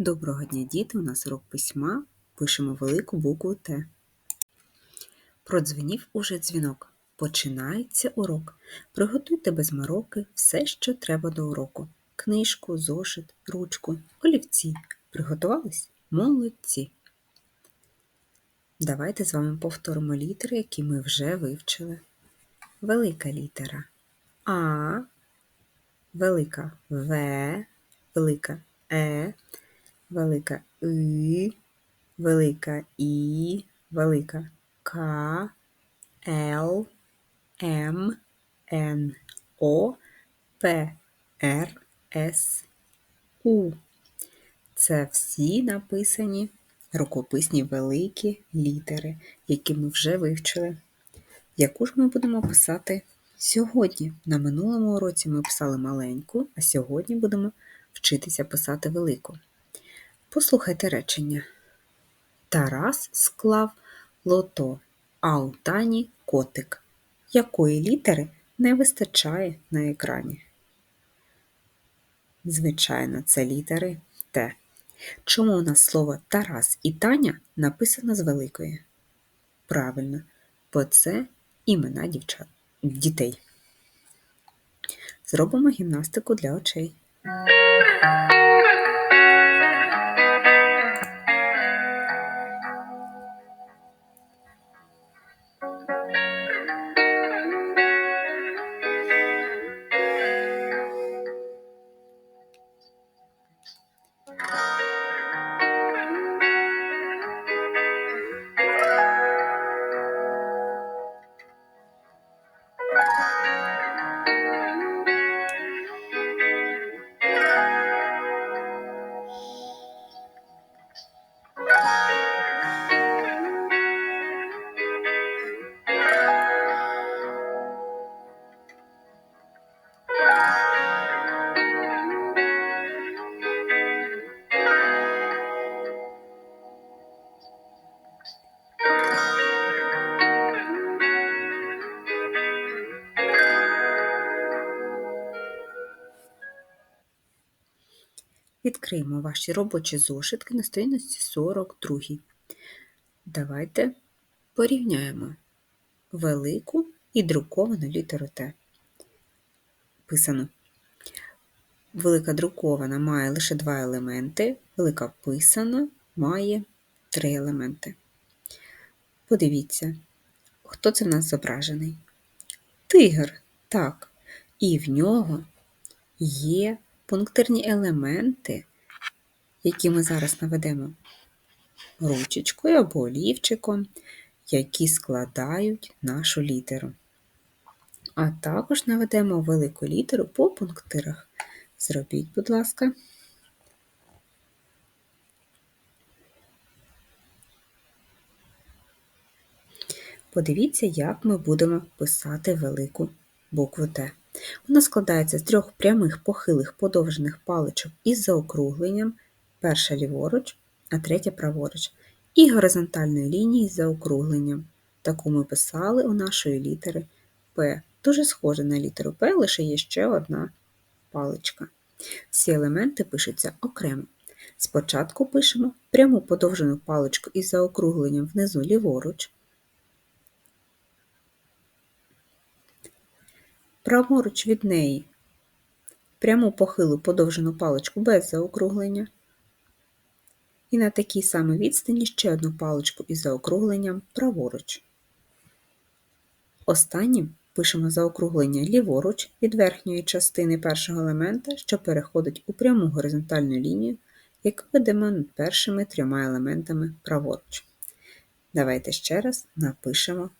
Доброго дня, діти! У нас урок письма. Пишемо велику букву Т. Продзвенів уже дзвінок. Починається урок. Приготуйте без мороки все, що треба до уроку. Книжку, зошит, ручку, олівці. Приготувались? Молодці! Давайте з вами повторимо літери, які ми вже вивчили. Велика літера А, велика В, велика Е велика И, велика І, велика К, Л, М, Н, О, П, Р, С, У. Це всі написані рукописні великі літери, які ми вже вивчили. Яку ж ми будемо писати сьогодні? На минулому уроці ми писали маленьку, а сьогодні будемо вчитися писати велику. Послухайте речення. Тарас склав лото, а у тані котик. Якої літери не вистачає на екрані? Звичайно, це літери Т. Чому у нас слово Тарас і Таня написано з великої? Правильно, бо це імена дівчат, дітей. Зробимо гімнастику для очей. Відкриємо ваші робочі зошитки на сторінці 42. Давайте порівняємо велику і друковану літеру Т. Писано. Велика друкована має лише два елементи, велика писана має три елементи. Подивіться, хто це в нас зображений? Тигр, так. І в нього є пунктирні елементи, які ми зараз наведемо ручечкою або олівчиком, які складають нашу літеру. А також наведемо велику літеру по пунктирах. Зробіть, будь ласка. Подивіться, як ми будемо писати велику букву Т. Вона складається з трьох прямих похилих подовжених паличок із заокругленням, перша ліворуч, а третя праворуч, і горизонтальної лінії з заокругленням. Таку ми писали у нашої літери П. Дуже схоже на літеру П, лише є ще одна паличка. Всі елементи пишуться окремо. Спочатку пишемо пряму подовжену паличку із заокругленням внизу ліворуч. Праворуч від неї пряму похилу подовжену паличку без заокруглення. І на такій самій відстані ще одну паличку із заокругленням праворуч. Останнім пишемо заокруглення ліворуч від верхньої частини першого елемента, що переходить у пряму горизонтальну лінію, яку ведемо над першими трьома елементами праворуч. Давайте ще раз напишемо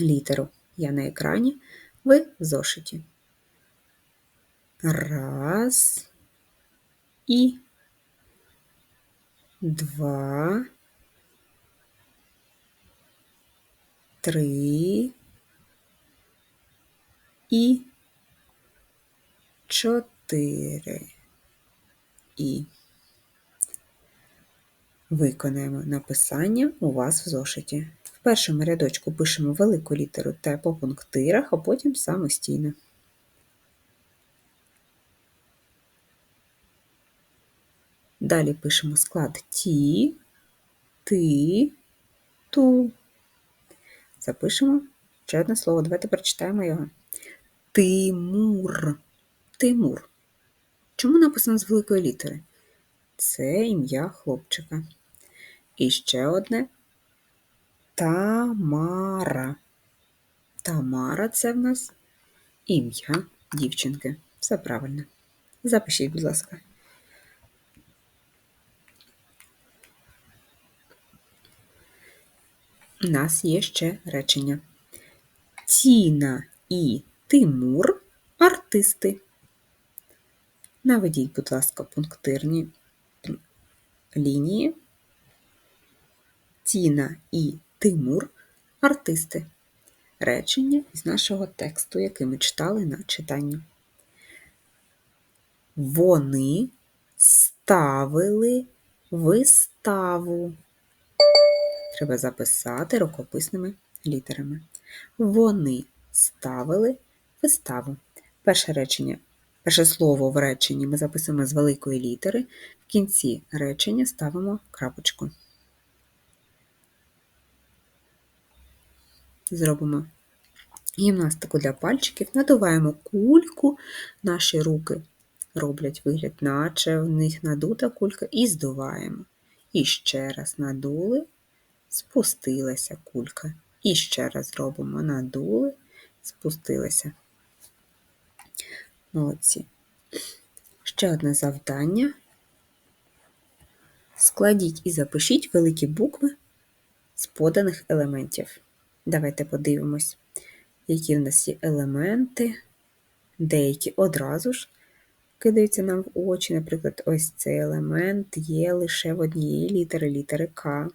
літеру. Я на екрані, ви в зошиті. Раз. І два, три. І чотири і. Виконаємо написання у вас в зошиті першому рядочку пишемо велику літеру Т по пунктирах, а потім самостійно. Далі пишемо склад ті, ти, ту. Запишемо ще одне слово. Давайте прочитаємо його. Тимур. Тимур. Чому написано з великої літери? Це ім'я хлопчика. І ще одне Тамара. Тамара це в нас ім'я дівчинки. Все правильно. Запишіть, будь ласка. У нас є ще речення. Тіна і Тимур артисти. Наведіть, будь ласка, пунктирні лінії. Тіна і Тимур артисти. Речення із нашого тексту, який ми читали на читанні. Вони ставили виставу. Треба записати рукописними літерами. Вони ставили виставу. Перше речення, перше слово в реченні ми записуємо з великої літери, в кінці речення ставимо крапочку. Зробимо гімнастику для пальчиків, надуваємо кульку, наші руки роблять вигляд, наче в них надута кулька, і здуваємо. І ще раз надули, спустилася кулька. І ще раз робимо надули, спустилася. Молодці. Ще одне завдання. Складіть і запишіть великі букви з поданих елементів. Давайте подивимось, які в нас є елементи, деякі одразу ж кидаються нам в очі. Наприклад, ось цей елемент є лише в однієї літери літери К.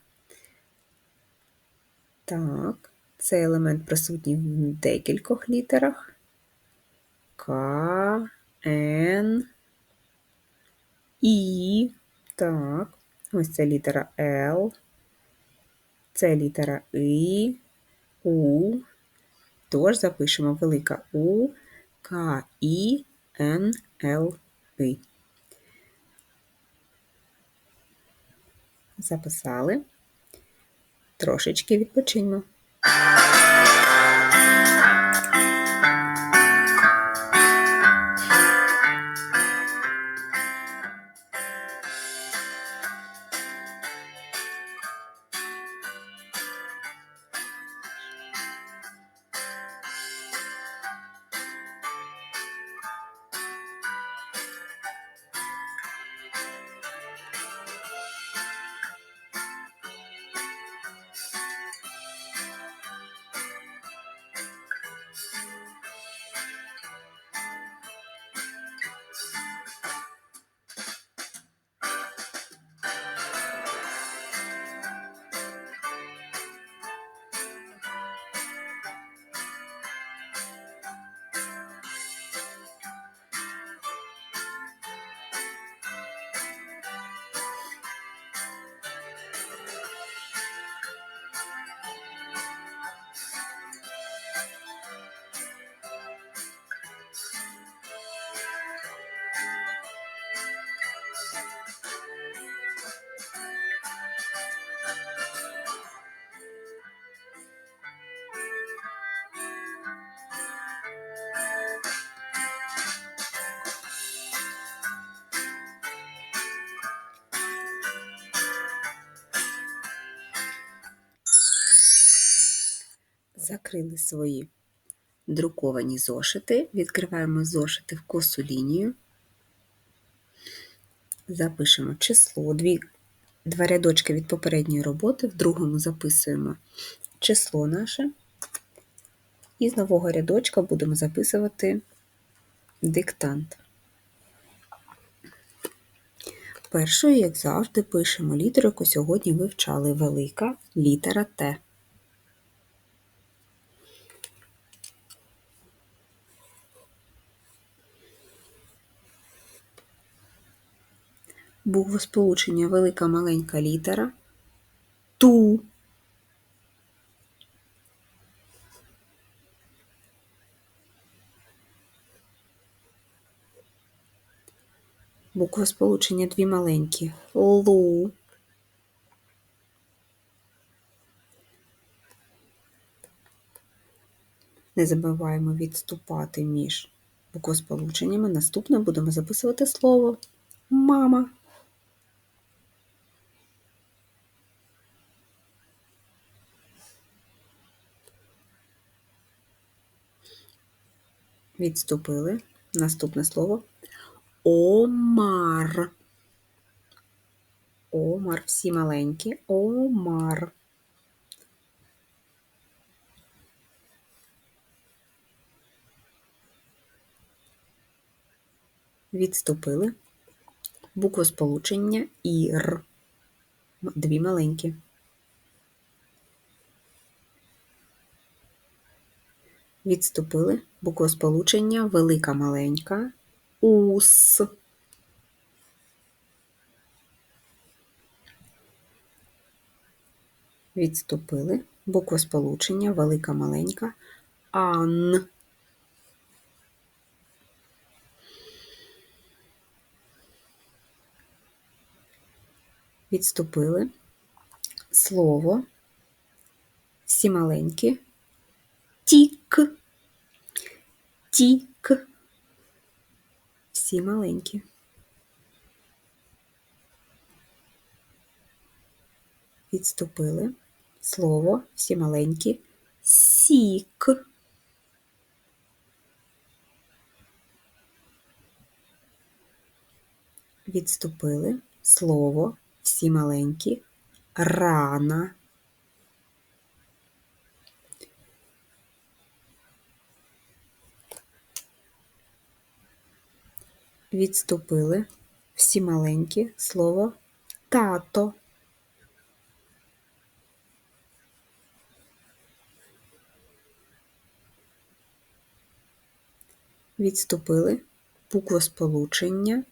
Так, цей елемент присутній в декількох літерах. К, Н, І. Так, ось це літера Л. Це літера І, У. Тож запишемо велика У, К, І, Н, Л, И. Записали. Трошечки відпочиньмо. Закрили свої друковані зошити, відкриваємо зошити в косу лінію, запишемо число, дві, два рядочки від попередньої роботи, в другому записуємо число наше, і з нового рядочка будемо записувати диктант. Першою, як завжди, пишемо літеру, яку сьогодні вивчали. Велика літера Т. Буквосполучення велика маленька літера ту. Буква сполучення дві маленькі. Лу. Не забуваємо відступати між буквосполученнями. Наступне будемо записувати слово мама. Відступили. Наступне слово омар. Омар, всі маленькі. Омар. Відступили. Буквосполучення ір. Дві маленькі. Відступили. Буквосполучення велика маленька. Ус. Відступили. Буквосполучення велика маленька. Ан. Відступили. Слово. Всі маленькі. Тік. Тік. Всі маленькі. Відступили. Слово. Всі маленькі. Сік. Відступили. Слово. Всі маленькі. Рана. Відступили. Всі маленькі. Слово тато. Відступили. Буквосполучення.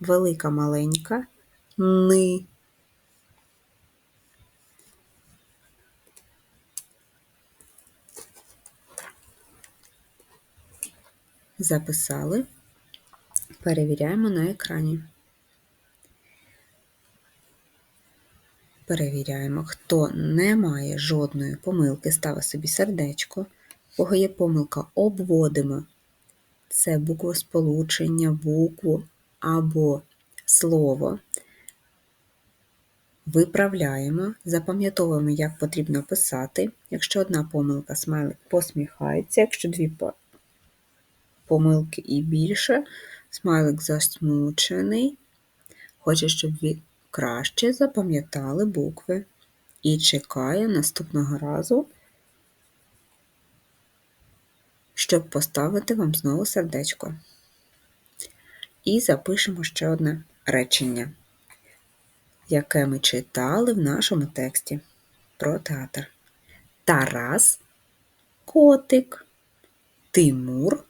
Велика маленька. Ни. Записали. Перевіряємо на екрані. Перевіряємо, хто не має жодної помилки, ставить собі сердечко. Кого є помилка, обводимо. Це буквосполучення, букву або слово. Виправляємо, запам'ятовуємо, як потрібно писати. Якщо одна помилка, смайлик посміхається, якщо дві помилки і більше, смайлик засмучений. Хоче, щоб ви краще запам'ятали букви і чекає наступного разу, щоб поставити вам знову сердечко. І запишемо ще одне речення, яке ми читали в нашому тексті про театр. Тарас котик, Тимур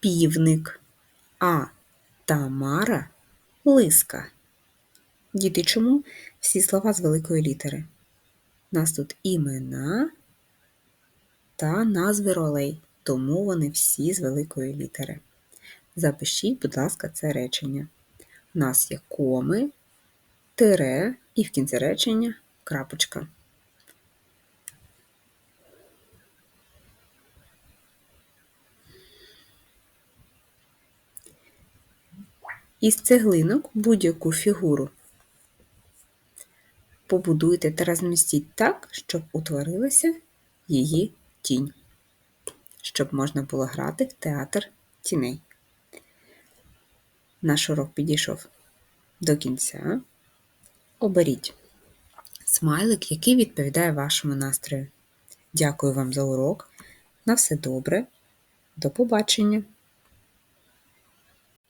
півник, а Тамара лиска. Діти, чому всі слова з великої літери? У нас тут імена та назви ролей, тому вони всі з великої літери. Запишіть, будь ласка, це речення. У нас є коми, тире і в кінці речення крапочка. Із цеглинок будь-яку фігуру побудуйте та розмістіть так, щоб утворилася її тінь, щоб можна було грати в театр тіней. Наш урок підійшов до кінця. Оберіть смайлик, який відповідає вашому настрою. Дякую вам за урок. На все добре. До побачення!